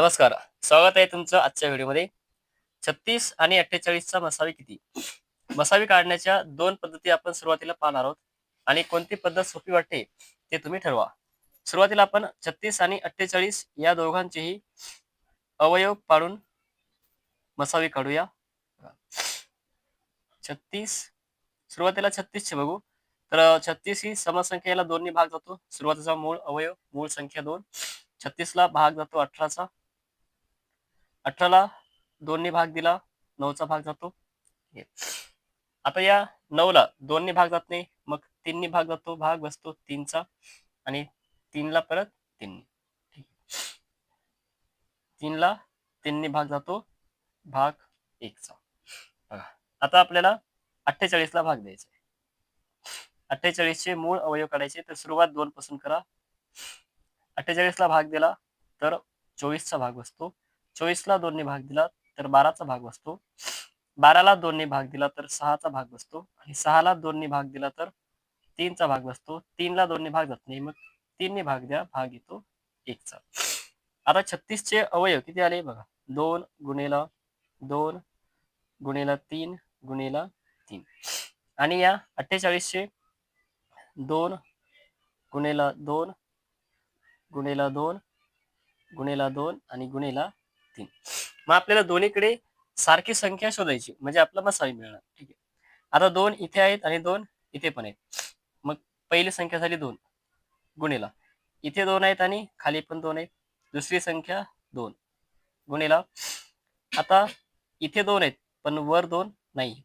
नमस्कार. स्वागत आहे तुमचं आजच्या व्हिडिओमध्ये. छत्तीस आणि अठ्ठेचाळीसचा मसावी किती? मसावी काढण्याच्या दोन पद्धती आपण सुरुवातीला पाहणार आहोत आणि कोणती पद्धत सोपी वाटते ते तुम्ही ठरवा. सुरुवातीला आपण छत्तीस आणि अठ्ठेचाळीस या दोघांचेही अवयव पाडून मसावी काढूया. छत्तीस. सुरुवातीला छत्तीसचे बघू. तर छत्तीस ही समसंख्येला दोन्ही भाग जातो. सुरुवातीचा मूळ अवयव मूळ संख्या दोन. छत्तीसला भाग जातो अठराचा. अठराला दोन्ही भाग दिला नऊचा भाग जातो. आता या नऊला दोन्ही भाग जात नाही मग तीननी भाग जातो भाग बसतो तीनचा आणि तीनला परत तीन तीनला तीननी भाग जातो भाग एकचा. बघा. आता आपल्याला अठ्ठेचाळीसला भाग द्यायचा आहे. अठ्ठेचाळीसचे मूळ अवयव काढायचे तर सुरुवात दोन पासून करा. अठ्ठेचाळीसला भाग दिला तर चोवीसचा भाग बसतो. चोवीसला दोनने भाग दिला तर बाराचा भाग बसतो. बाराला दोनने भाग दिला तर सहाचा भाग बसतो. आणि सहाला दोनने भाग दिला तर तीनचा भाग बसतो. तीनला दोनने भाग जात नाही मग तीनने भाग द्या भाग येतो एकचा. आता छत्तीसचे अवयव किती आले बघा? दोन गुणेला दोन गुणेला तीन गुणेला तीन. आणि या अठ्ठेचाळीसचे दोन गुणेला दोन गुणेला दोन गुणेला दोन आणि गुणेला तीन मग आपल्याला दोन्हीकडे सारखी संख्या शोधायची म्हणजे आपला मसावी मिळणार. ठीक आहे. आता दोन इथे आहेत आणि दोन इथे पण आहेत. मग पहिली संख्या झाली दोन. गुणेला. इथे दोन आहेत आणि खाली पण दोन आहेत. दुसरी संख्या दोन. गुणेला. आता इथे दोन आहेत पण वर दोन नाही.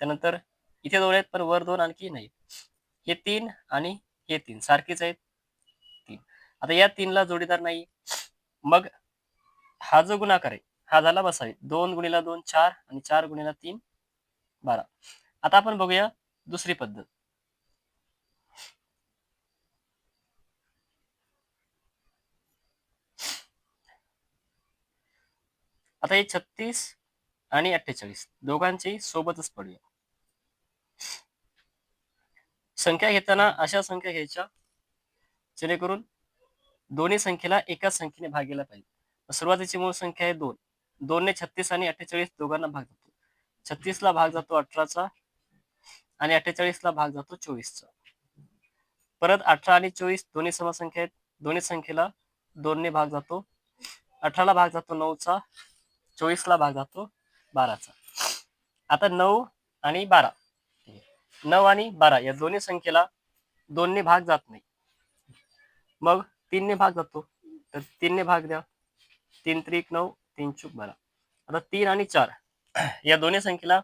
त्यानंतर इथे दोन आहेत पण वर दोन आणखी नाही. हे तीन आणि हे तीन सारखेच आहेत तीन. आता या तीनला जोडीदार नाही. मग हा जो गुणाकार आहे हा झाला बसावी. दोन गुणीला दोन चार आणि चार गुणीला तीन बारा. आता आपण बघूया दुसरी पद्धत. आता हे छत्तीस आणि अठ्ठेचाळीस. दोघांची सोबतच पडूया. संख्या घेताना अशा संख्या घ्यायच्या जेणेकरून दोन्ही संख्येला एकाच संख्येने भागेला पाहिजे. सुरुवातीची मूळ संख्या आहे दोन. दोनने छत्तीस आणि अठ्ठेचाळीस दोघांना भाग जातो. छत्तीसला भाग जातो अठराचा आणि अठ्ठेचाळीसला भाग जातो चोवीसचा. परत अठरा आणि चोवीस दोन्ही समसंख्या आहेत. दोन्ही संख्येला दोनने भाग जातो. अठराला भाग जातो नऊचा चोवीसला भाग जातो बाराचा. आता नऊ आणि बारा. नऊ आणि बारा या दोन्ही संख्येला दोनने भाग जात नाही. मग तीनने भाग जातो. तर तीनने भाग द्या. तीन त्रिक नऊ तीन चूक बारा आता तीन आणि चार या दोन्ही संख्येला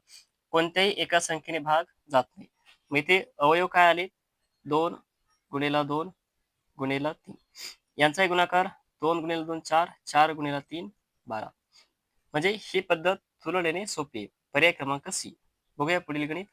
कोणत्याही एका संख्येने भाग जात नाही. मग इथे अवयव काय आले? दोन गुणेला दोन गुणेला तीन. यांचाही गुणाकार दोन गुणेला दोन चार चार गुणेला तीन बारा. म्हणजे ही पद्धत तुलनेने सोपी आहे. पर्याय क्रमांक सी. बघूया पुढील गणित.